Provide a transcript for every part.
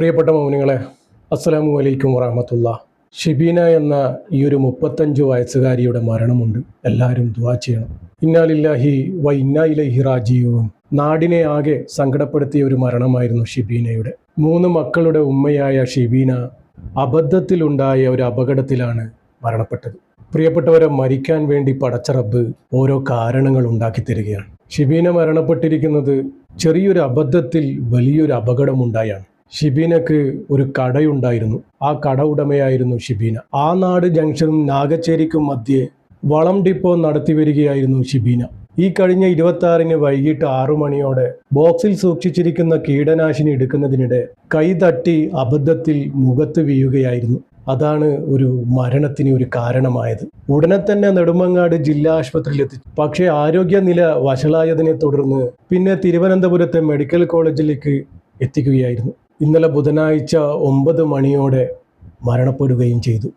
പ്രിയപ്പെട്ട മൗനികളെ അസ്സലാമു അലൈക്കും വറഹമത്തുള്ള. ഷിബീന എന്ന ഈ ഒരു മുപ്പത്തഞ്ച് വയസ്സുകാരിയുടെ മരണമുണ്ട്. എല്ലാവരും ദുവാ ചെയ്യണം. ഇന്നാലില്ലാഹി വ ഇന്നാ ഇലൈഹി റാജിയും നാടിനെ ആകെ സങ്കടപ്പെടുത്തിയ ഒരു മരണമായിരുന്നു ഷിബീനയുടെ. മൂന്ന് മക്കളുടെ ഉമ്മയായ ഷിബീന അബദ്ധത്തിലുണ്ടായ ഒരു അപകടത്തിലാണ് മരണപ്പെട്ടത്. പ്രിയപ്പെട്ടവരെ മരിക്കാൻ വേണ്ടി പടച്ച റബ്ബ് ഓരോ കാരണങ്ങൾ ഉണ്ടാക്കി തരികയാണ്. ഷിബീന മരണപ്പെട്ടിരിക്കുന്നത് ചെറിയൊരു അബദ്ധത്തിൽ വലിയൊരു അപകടമുണ്ടായാണ്. ഷിബീനക്ക് ഒരു കടയുണ്ടായിരുന്നു. ആ കട ഉടമയായിരുന്നു ഷിബീന. ആ നാട് ജംഗ്ഷനും നാഗച്ചേരിക്കും മധ്യേ വളം ഡിപ്പോ നടത്തി വരികയായിരുന്നു ഷിബീന. ഈ കഴിഞ്ഞ ഇരുപത്തി ആറിന് വൈകിട്ട് ആറു മണിയോടെ ബോക്സിൽ സൂക്ഷിച്ചിരിക്കുന്ന കീടനാശിനി എടുക്കുന്നതിനിടെ കൈ തട്ടി അബദ്ധത്തിൽ മുഖത്ത് വീഴുകയായിരുന്നു. അതാണ് ഒരു മരണത്തിന് ഒരു കാരണമായത്. ഉടനെ തന്നെ നെടുമങ്ങാട് ജില്ലാ ആശുപത്രിയിൽ എത്തിച്ചു പക്ഷേ ആരോഗ്യനില വഷളായതിനെ തുടർന്ന് പിന്നെ തിരുവനന്തപുരത്തെ മെഡിക്കൽ കോളേജിലേക്ക് എത്തിക്കുകയായിരുന്നു. ഇന്നലെ ബുധനാഴ്ച ഒമ്പത് മണിയോടെ മരണപ്പെടുകയും ചെയ്തു.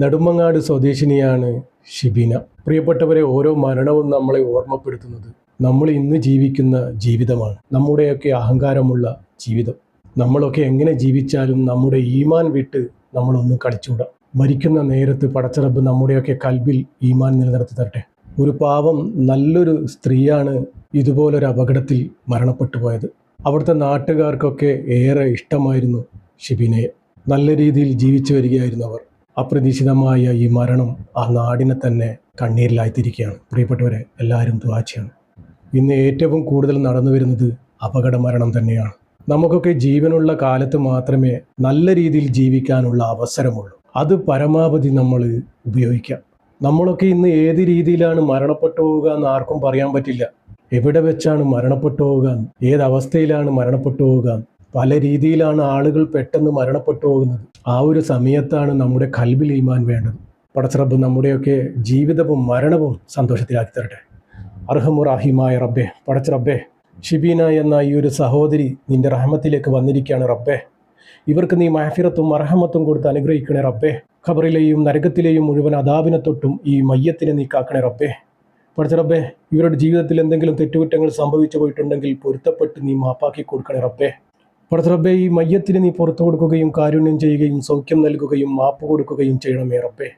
നെടുമങ്ങാട് സ്വദേശിനിയാണ് ഷിബിന. പ്രിയപ്പെട്ടവരെ ഓരോ മരണവും നമ്മളെ ഓർമ്മപ്പെടുത്തുന്നത് നമ്മൾ ഇന്ന് ജീവിക്കുന്ന ജീവിതമാണ്. നമ്മുടെയൊക്കെ അഹങ്കാരമുള്ള ജീവിതം. നമ്മളൊക്കെ എങ്ങനെ ജീവിച്ചാലും നമ്മുടെ ഈമാൻ വിട്ട് നമ്മളൊന്നും കളിച്ചൂടാം മരിക്കുന്ന നേരത്ത് പടച്ചറബ് നമ്മുടെയൊക്കെ കൽബിൽ ഈമാൻ നിലനിർത്തി തരട്ടെ. ഒരു പാവം നല്ലൊരു സ്ത്രീയാണ് ഇതുപോലൊരു അപകടത്തിൽ മരണപ്പെട്ടു പോയത് അവിടുത്തെ നാട്ടുകാർക്കൊക്കെ ഏറെ ഇഷ്ടമായിരുന്നു ഷിബിനെ. നല്ല രീതിയിൽ ജീവിച്ചു വരികയായിരുന്നു അവർ. അപ്രതീക്ഷിതമായ ഈ മരണം ആ നാടിനെ തന്നെ കണ്ണീരിലായിത്തിരിക്കുകയാണ് പ്രിയപ്പെട്ടവരെ എല്ലാവരും ദ്വാ ഇന്ന് ഏറ്റവും കൂടുതൽ നടന്നു വരുന്നത് അപകട മരണം തന്നെയാണ്. നമുക്കൊക്കെ ജീവനുള്ള കാലത്ത് മാത്രമേ നല്ല രീതിയിൽ ജീവിക്കാനുള്ള അവസരമുള്ളൂ. അത് പരമാവധി നമ്മൾ ഉപയോഗിക്കാം. നമ്മളൊക്കെ ഇന്ന് ഏത് രീതിയിലാണ് മരണപ്പെട്ടു പോവുക എന്ന് ആർക്കും പറയാൻ പറ്റില്ല. എവിടെ വെച്ചാണ് മരണപ്പെട്ടു പോവുക? ഏത് അവസ്ഥയിലാണ് മരണപ്പെട്ടു പോവുക? പല രീതിയിലാണ് ആളുകൾ പെട്ടെന്ന് മരണപ്പെട്ടു പോകുന്നത്. ആ ഒരു സമയത്താണ് നമ്മുടെ കൽബിൽ ഈമാൻ വേണ്ടത്. പടച്ചറബ് നമ്മുടെയൊക്കെ ജീവിതവും മരണവും സന്തോഷത്തിലാക്കി തരട്ടെ. അർഹമുറാഹിമായ റബ്ബെ പടച്ചറബ്ബെ ഷിബീന എന്ന ഈ ഒരു സഹോദരി നിന്റെ റഹമത്തിലേക്ക് വന്നിരിക്കുകയാണ് റബ്ബെ. ഇവർക്ക് നീ മഹഫിറത്തും അർഹമത്തും കൊടുത്ത് അനുഗ്രഹിക്കണേ റബ്ബെ. ഖബറിലെയും നരകത്തിലെയും മുഴുവൻ അതാപിനെ തൊട്ടും ഈ മയ്യത്തിനെ നീ കാക്കണേ റബ്ബെ. പഠിച്ച റബ്ബെ ഇവരുടെ ജീവിതത്തിൽ എന്തെങ്കിലും തെറ്റുകുറ്റങ്ങൾ സംഭവിച്ചു പോയിട്ടുണ്ടെങ്കിൽ പൊരുത്തപ്പെട്ട് നീ മാപ്പാക്കി കൊടുക്കണേ റബ്ബെ. പഠിച്ച റബ്ബെ ഈ മയ്യത്തിന് നീ പുറത്തു കൊടുക്കുകയും കാരുണ്യം ചെയ്യുകയും സൗഖ്യം നൽകുകയും മാപ്പ് കൊടുക്കുകയും ചെയ്യണമേ റബ്ബെ.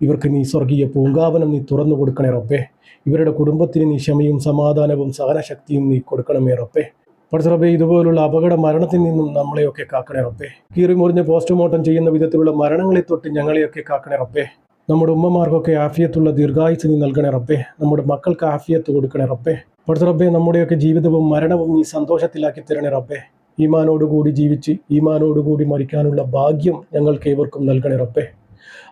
ഇവർക്ക് നീ സ്വർഗീയ പൂങ്കാവനം നീ തുറന്നു കൊടുക്കണേ റബ്ബെ. ഇവരുടെ കുടുംബത്തിന് നീ ക്ഷമയും സമാധാനവും സഹനശക്തിയും നീ കൊടുക്കണമേ റബ്ബെ. പഠിച്ച റബ്ബെ ഇതുപോലുള്ള അപകട മരണത്തിൽ നിന്നും നമ്മളെയൊക്കെ കാക്കണേ റബ്ബെ. കീറി മുറിഞ്ഞ് പോസ്റ്റ്മോർട്ടം ചെയ്യുന്ന വിധത്തിലുള്ള മരണങ്ങളെ തൊട്ട് ഞങ്ങളെയൊക്കെ കാക്കണേ റബ്ബെ. നമ്മുടെ ഉമ്മമാർക്കൊക്കെ ആഫിയത്തുള്ള ദീർഘായുസ് നീ നൽകണേ റബ്ബേ. നമ്മുടെ മക്കൾക്ക് ആഫിയത്ത് കൊടുക്കണേ റബ്ബേ. പഠിച്ച റബ്ബേ നമ്മുടെയൊക്കെ ജീവിതവും മരണവും നീ സന്തോഷത്തിലാക്കി തരണേ റബ്ബേ. ഈമാനോടുകൂടി ജീവിച്ച് ഈമാനോടുകൂടി മരിക്കാനുള്ള ഭാഗ്യം ഞങ്ങൾക്ക് ഏവർക്കും നൽകണേ റബ്ബേ.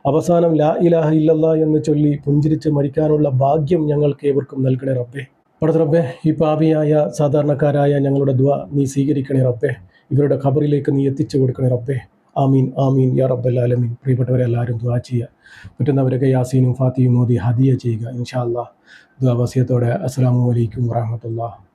അവസാനം ലാ ഇലാഹ ഇല്ലല്ല എന്ന് ചൊല്ലി പുഞ്ചിരിച്ച് മരിക്കാനുള്ള ഭാഗ്യം ഞങ്ങൾക്ക് ഏവർക്കും നൽകണേ റബ്ബേ. പഠിച്ച റബ്ബേ ഈ പാപിയായ സാധാരണക്കാരായ ഞങ്ങളുടെ ദ്വ നീ സ്വീകരിക്കണേ റബ്ബേ. ഇവരുടെ ഖബറിലേക്ക് നീ എത്തിച്ചു കൊടുക്കണേ റബ്ബേ. ആമീൻ ആമീൻ യാ റബ്ബല്ലാലമീൻ പ്രിയപ്പെട്ടവരെ എല്ലാവരും ദ്വാ ചെയ്യുക. പറ്റുന്നവരൊക്കെ യാസീനും ഫാത്തിയും മോദി ഹദിയ ചെയ്യുക. ഇൻഷാ അള്ളാഹ് ദ്വാ വസിയത്തോടെ. അസ്സാം വലൈക്കും വാഹമത്തുള്ള